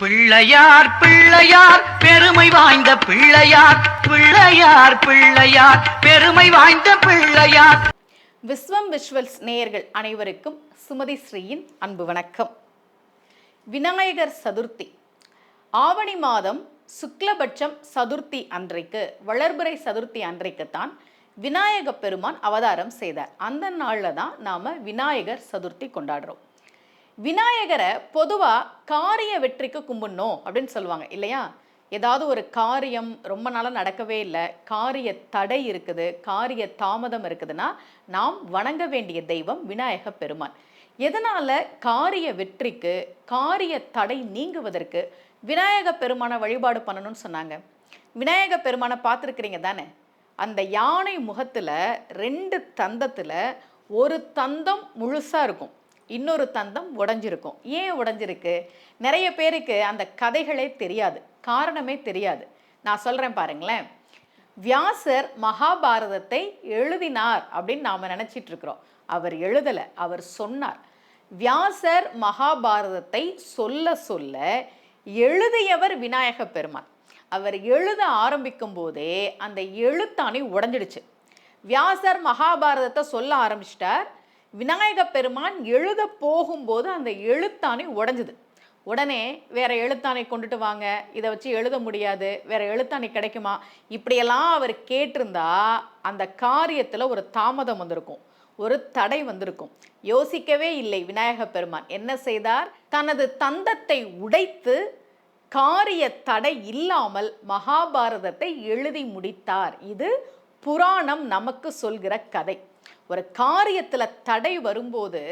பிள்ளையார் பிள்ளையார் பெருமை வாய்ந்த பிள்ளையார் பிள்ளையார் பிள்ளையார் பெருமை வாய்ந்த பிள்ளையார். விஸ்வம் விஷுவல்ஸ் நேயர்கள் அனைவருக்கும் சுமதி ஸ்ரீயின் அன்பு வணக்கம். விநாயகர் சதுர்த்தி. ஆவணி மாதம் சுக்லபட்சம் சதுர்த்தி அன்றைக்கு வளர்பிறை சதுர்த்தி அன்றைக்குத்தான் விநாயக பெருமான் அவதாரம் செய்தார். அந்த நாளில் தான் நாம் விநாயகர் சதுர்த்தி கொண்டாடுறோம். விநாயகரை பொதுவாக காரிய வெற்றிக்கு கும்பிடணும் அப்படின்னு சொல்லுவாங்க இல்லையா? ஏதாவது ஒரு காரியம் ரொம்ப நாளாக நடக்கவே இல்லை காரிய தடை இருக்குது காரிய தாமதம் இருக்குதுன்னா நாம் வணங்க வேண்டிய தெய்வம் விநாயக பெருமான். எதனால் காரிய வெற்றிக்கு காரிய தடை நீங்குவதற்கு விநாயக பெருமானை வழிபாடு பண்ணணும்னு சொன்னாங்க? விநாயக பெருமானை பார்த்துருக்குறீங்க தானே? அந்த யானை முகத்தில் ரெண்டு தந்தத்தில் ஒரு தந்தம் முழுசாக இருக்கும். இன்னொரு தந்தம் உடஞ்சிருக்கும். ஏன் உடஞ்சிருக்கு? நிறைய பேருக்கு அந்த கதைகளே தெரியாது. காரணமே தெரியாது. நான் சொல்கிறேன் பாருங்களேன். வியாசர் மகாபாரதத்தை எழுதினார் அப்படின்னு நாம் நினச்சிட்டு இருக்கிறோம். அவர் எழுதலை அவர் சொன்னார். வியாசர் மகாபாரதத்தை சொல்ல சொல்ல எழுதியவர் விநாயக பெருமான். அவர் எழுத ஆரம்பிக்கும் போதே அந்த எழுத்தாணி உடஞ்சிடுச்சு. வியாசர் மகாபாரதத்தை சொல்ல ஆரம்பிச்சிட்டார். விநாயக பெருமான் எழுத போகும்போது அந்த எழுத்தாணி உடைஞ்சுது. உடனே வேற எழுத்தாணை கொண்டுட்டு வாங்க. இதை வச்சு எழுத முடியாது. வேற எழுத்தாணி கிடைக்குமா? இப்படியெல்லாம் அவர் கேட்டிருந்தா அந்த காரியத்தில் ஒரு தாமதம் வந்திருக்கும். ஒரு தடை வந்திருக்கும். யோசிக்கவே இல்லை விநாயக பெருமான். என்ன செய்தார்? தனது தந்தத்தை உடைத்து காரிய தடை இல்லாமல் மகாபாரதத்தை எழுதி முடித்தார். இது புராணம் நமக்கு சொல்கிற கதை. ஒரு காரியத்துல தடை வரும்போது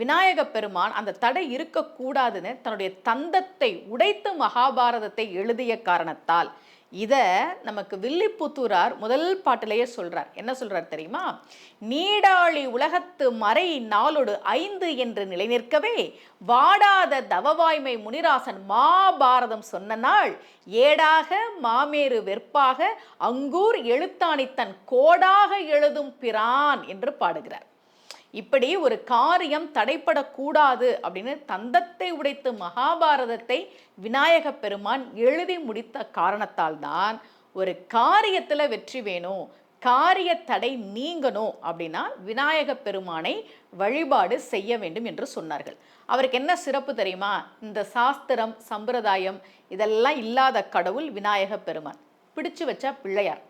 விநாயக பெருமான் அந்த தடை இருக்கக்கூடாதுன்னு தன்னுடைய தந்தத்தை உடைத்து மகாபாரதத்தை எழுதிய காரணத்தால் இதை நமக்கு வில்லிப்புத்தூரார் முதல் பாட்டிலேயே சொல்கிறார் என்ன சொல்கிறார் தெரியுமா? நீடாளி உலகத்து மறை நாளொடு ஐந்து என்று நிலைநிற்கவே வாடாத தவவாய்மை முனிராசன் மாபாரதம் சொன்ன நாள் ஏடாக மாமேறு வெற்பாக அங்கூர் எழுத்தாணி தன் கோடாக எழுதும் பிரான் என்று பாடுகிறார். இப்படி ஒரு காரியம் தடைப்படக்கூடாது அப்படின்னு தந்தத்தை உடைத்து மகாபாரதத்தை விநாயக பெருமான் எழுதி முடித்த காரணத்தால் தான் ஒரு காரியத்தில் வெற்றி வேணும் காரிய தடை நீங்கணும் அப்படின்னா விநாயக பெருமானை வழிபாடு செய்ய வேண்டும் என்று சொன்னார்கள். அவருக்கு என்ன சிறப்பு தெரியுமா? இந்த சாஸ்திரம் சம்பிரதாயம் இதெல்லாம் இல்லாத கடவுள் விநாயக பெருமான். பிடிச்சு வச்சா பிள்ளையார்.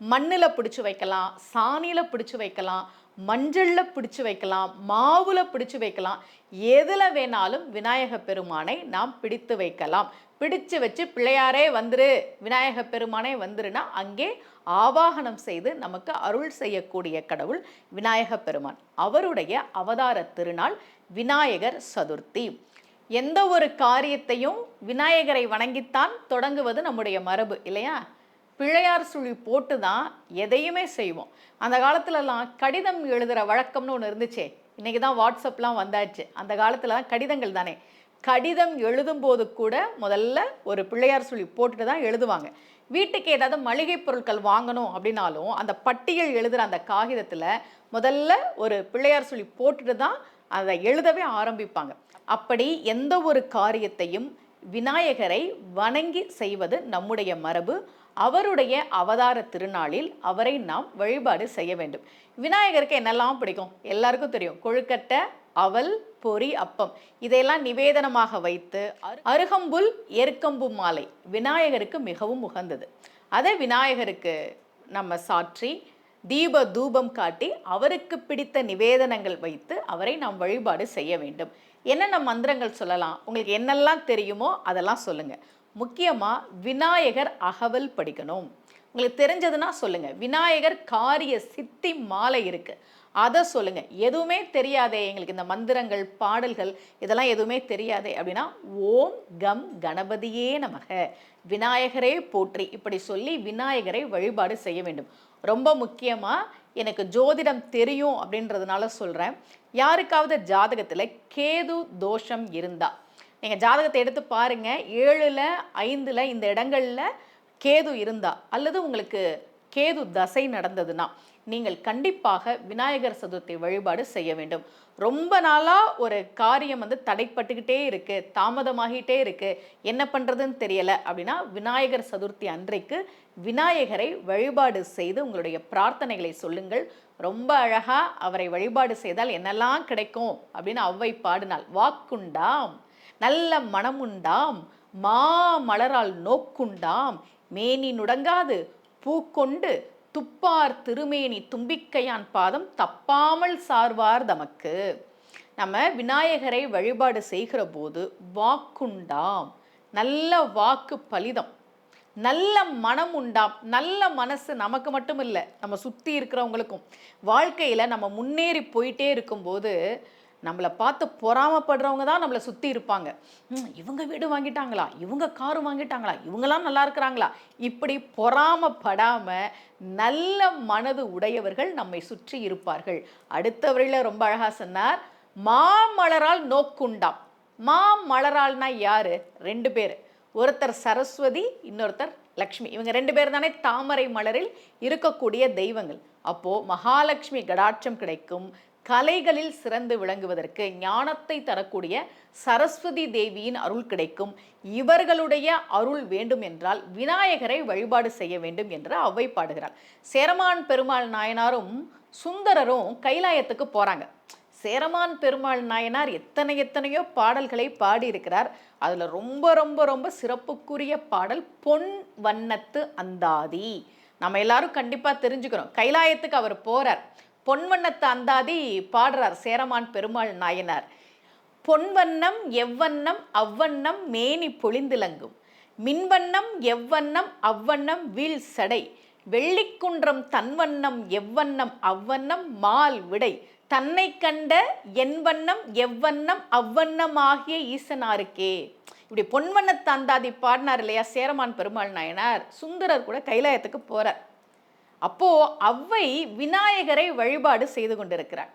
மண்ணில் பிடிச்சு வைக்கலாம் சாணியில் பிடிச்சு வைக்கலாம் மஞ்சளில் பிடிச்சு வைக்கலாம் மாவுல பிடிச்சு வைக்கலாம். எதில் வேணாலும் விநாயக பெருமானை நாம் பிடித்து வைக்கலாம். பிடிச்சு வச்சு பிள்ளையாரே வந்துரு விநாயக பெருமானே வந்துருன்னா அங்கே ஆவாகனம் செய்து நமக்கு அருள் செய்யக்கூடிய கடவுள் விநாயக பெருமான். அவருடைய அவதார திருநாள் விநாயகர் சதுர்த்தி. எந்த ஒரு காரியத்தையும் விநாயகரை வணங்கித்தான் தொடங்குவது நம்முடைய மரபு இல்லையா? பிள்ளையார் சுழி போட்டு தான் எதையுமே செய்வோம். அந்த காலத்துலலாம் கடிதம் எழுதுகிற வழக்கம்னு ஒன்று இருந்துச்சே. இன்றைக்கி தான் வாட்ஸ்அப்லாம் வந்தாச்சு. அந்த காலத்துலலாம் கடிதங்கள் தானே. கடிதம் எழுதும்போது கூட முதல்ல ஒரு பிள்ளையார் சுழி போட்டுட்டு தான் எழுதுவாங்க. வீட்டுக்கு ஏதாவது மளிகை பொருட்கள் வாங்கணும் அப்படின்னாலும் அந்த பட்டியல் எழுதுகிற அந்த காகிதத்தில் முதல்ல ஒரு பிள்ளையார் சுழி போட்டுட்டு தான் அதை எழுதவே ஆரம்பிப்பாங்க. அப்படி எந்த ஒரு காரியத்தையும் விநாயகரை வணங்கி செய்வது நம்முடைய மரபு. அவருடைய அவதார திருநாளில் அவரை நாம் வழிபாடு செய்ய வேண்டும். விநாயகருக்கு என்னெல்லாம் பிடிக்கும்? எல்லாருக்கும் தெரியும். கொழுக்கட்டை அவல் பொறி அப்பம். இதையெல்லாம் நிவேதனமாக வைத்து அரு- அருகம்புல் எருக்கம்பு மாலை விநாயகருக்கு மிகவும் உகந்தது. அதை விநாயகருக்கு நம்ம சாற்றி தீப தூபம் காட்டி அவருக்கு பிடித்த நிவேதனங்கள் வைத்து அவரை நாம் வழிபாடு செய்ய வேண்டும். என்னென்ன மந்திரங்கள் சொல்லலாம்? உங்களுக்கு என்னெல்லாம் தெரியுமோ அதெல்லாம் சொல்லுங்கள் முக்கியமாக விநாயகர் அகவல் படிக்கணும். உங்களுக்கு தெரிஞ்சதுன்னா சொல்லுங்க. விநாயகர் காரிய சித்தி மாலை இருக்கு. அதை சொல்லுங்க. எதுவுமே தெரியாதே எங்களுக்கு இந்த மந்திரங்கள் பாடல்கள் இதெல்லாம் எதுவுமே தெரியாதே அப்படின்னா ஓம் கம் கணபதியே நமக. விநாயகரே போற்றி. இப்படி சொல்லி விநாயகரை வழிபாடு செய்ய வேண்டும். ரொம்ப முக்கியமாக எனக்கு ஜோதிடம் தெரியும் அப்படின்றதுனால சொல்கிறேன் யாருக்காவது ஜாதகத்தில் கேது தோஷம் இருந்தால் நீங்கள் ஜாதகத்தை எடுத்து பாருங்கள் ஏழில் ஐந்தில் இந்த இடங்களில் கேது இருந்தால் அல்லது உங்களுக்கு கேது தசை நடந்ததுன்னா நீங்கள் கண்டிப்பாக விநாயகர் சதுர்த்தி வழிபாடு செய்ய வேண்டும். ரொம்ப நாளாக ஒரு காரியம் வந்து தடைப்பட்டுக்கிட்டே இருக்கு தாமதமாகிட்டே இருக்கு. என்ன பண்ணுறதுன்னு தெரியலை. அப்படின்னா விநாயகர் சதுர்த்தி அன்றைக்கு விநாயகரை வழிபாடு செய்து உங்களுடைய பிரார்த்தனைகளை சொல்லுங்கள். ரொம்ப அழகாக அவரை வழிபாடு செய்தால் என்னெல்லாம் கிடைக்கும் அப்படின்னு அவ்வை பாடினால் வாக்குண்டாம் நல்ல மனமுண்டாம் மா மலரால் நோக்குண்டாம் மேனி நுடங்காது பூக்கொண்டு துப்பார் திருமேனி தும்பிக்கையான் பாதம் தப்பாமல் சார்வார் தமக்கு. நம்ம விநாயகரை வழிபாடு செய்கிற போது வாக்குண்டாம் நல்ல வாக்கு பலிதம் நல்ல மனம் உண்டாம் நல்ல மனசு நமக்கு மட்டும் இல்லை நம்ம சுற்றி இருக்கிறவங்களுக்கும். வாழ்க்கையில் நம்ம முன்னேறி போயிட்டே இருக்கும்போது நம்மளை பார்த்து பொறாமப்படுறவங்க தான் நம்மளை சுற்றி இருப்பாங்க. இவங்க வீடு வாங்கிட்டாங்களா? இவங்க காரு வாங்கிட்டாங்களா? இவங்கெல்லாம் நல்லா இருக்கிறாங்களா? இப்படி பொறாமப்படாமல் நல்ல மனது உடையவர்கள் நம்மை சுற்றி இருப்பார்கள். அடுத்தவரையில ரொம்ப அழகாக சொன்னார் மாமலரால் நோக்குண்டாம். மாமலரால்னா யார்? ரெண்டு பேர். ஒருத்தர் சரஸ்வதி இன்னொருத்தர் லக்ஷ்மி. இவங்க ரெண்டு பேர் தானே தாமரை மலரில் இருக்கக்கூடிய தெய்வங்கள். அப்போது மகாலட்சுமி கடாட்சம் கிடைக்கும் கலைகளில் சிறந்து விளங்குவதற்கு ஞானத்தை தரக்கூடிய சரஸ்வதி தேவியின் அருள் கிடைக்கும். இவர்களுடைய அருள் வேண்டும் என்றால் விநாயகரை வழிபாடு செய்ய வேண்டும் என்று அவ்வை பாடுகிறார் சேரமான் பெருமாள் நாயனாரும் சுந்தரரும் கைலாயத்துக்கு போறாங்க. சேரமான் பெருமாள் நாயனார் எத்தனை எத்தனையோ பாடல்களை பாடியிருக்கிறார். அதில் ரொம்ப ரொம்ப ரொம்ப சிறப்புக்குரிய பாடல் பொன் வண்ணத்து அந்தாதி. நம்ம எல்லாரும் கண்டிப்பாக தெரிஞ்சுக்கிறோம் கைலாயத்துக்கு அவர் போகிறார் பொன்வண்ணத்து அந்தாதி பாடுறார் சேரமான் பெருமாள் நாயனார். பொன்வண்ணம் எவ்வண்ணம் அவ்வண்ணம் மேனி பொழிந்திலங்கும். மின்வண்ணம் எவ்வண்ணம் அவ்வண்ணம் வீழ் சடை. வெள்ளிக்குன்றம் தன்வண்ணம் எவ்வண்ணம் அவ்வண்ணம் மால் விடை. தன்னை கண்ட என் வண்ணம் எவ்வண்ணம் அவ்வண்ணமாகிய ஈசனாருக்கே. இப்படி பொன்வண்ணத்து அந்தாதி பாடினார் இல்லையா சேரமான் பெருமாள் நாயனார். சுந்தரர் கூட கைலாயத்துக்கு போகிறார் அப்போ அவ்வை விநாயகரை வழிபாடு செய்து கொண்டிருக்கிறார்.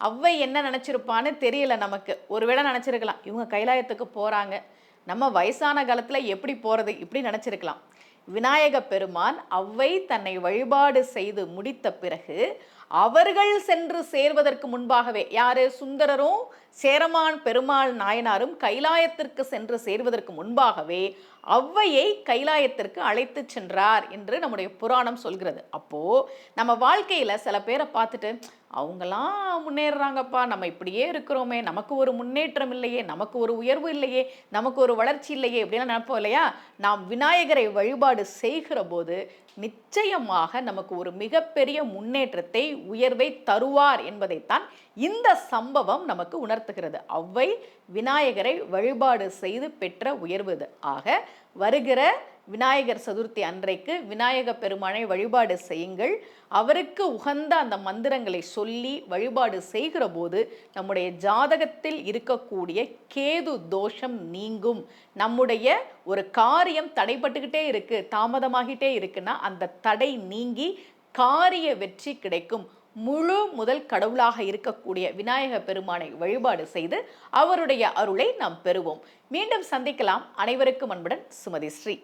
அவ்வை என்ன நினச்சிருப்பான்னு தெரியல நமக்கு. ஒருவேளை நினச்சிருக்கலாம். இவங்க கைலாயத்துக்கு போகிறாங்க நம்ம வயசான காலத்தில் எப்படி போகிறது இப்படி நினச்சிருக்கலாம். விநாயக பெருமான் அவ்வை தன்னை வழிபாடு செய்து முடித்த பிறகு அவர்கள் சென்று சேர்வதற்கு முன்பாகவே யாரு? சுந்தரரும் சேரமான் பெருமாள் நாயனாரும் கைலாயத்திற்கு சென்று சேர்வதற்கு முன்பாகவே அவ்வையை கைலாயத்திற்கு அழைத்து சென்றார் என்று நம்முடைய புராணம் சொல்கிறது. அப்போ நம்ம வாழ்க்கையில சில பேரை பார்த்துட்டு அவங்களாம் முன்னேறுறாங்கப்பா நம்ம இப்படியே இருக்கிறோமே நமக்கு ஒரு முன்னேற்றம் இல்லையே நமக்கு ஒரு உயர்வு இல்லையே நமக்கு ஒரு வளர்ச்சி இல்லையே இப்படிலாம் நினைப்போம் இல்லையா? நாம் விநாயகரை வழிபாடு செய்கிற போது நிச்சயமாக நமக்கு ஒரு மிகப்பெரிய முன்னேற்றத்தை உயர்வை தருவார் என்பதைத்தான் இந்த சம்பவம் நமக்கு உணர்த்துகிறது. அவ்வை விநாயகரை வழிபாடு செய்து பெற்ற உயர்வு ஆக வருகிற விநாயகர் சதுர்த்தி அன்றைக்கு விநாயக பெருமானை வழிபாடு செய்யுங்கள். அவருக்கு உகந்த அந்த மந்திரங்களை சொல்லி வழிபாடு செய்கிற போது நம்முடைய ஜாதகத்தில் இருக்கக்கூடிய கேது தோஷம் நீங்கும். நம்முடைய ஒரு காரியம் தடைப்பட்டுக்கிட்டே இருக்கு தாமதமாகிட்டே இருக்குன்னா அந்த தடை நீங்கி காரிய வெற்றி கிடைக்கும். முழு முதல் கடவுளாக இருக்கக்கூடிய விநாயக பெருமானை வழிபாடு செய்து அவருடைய அருளை நாம் பெறுவோம். மீண்டும் சந்திக்கலாம். அனைவருக்கும் அன்புடன் சுமதி ஸ்ரீ.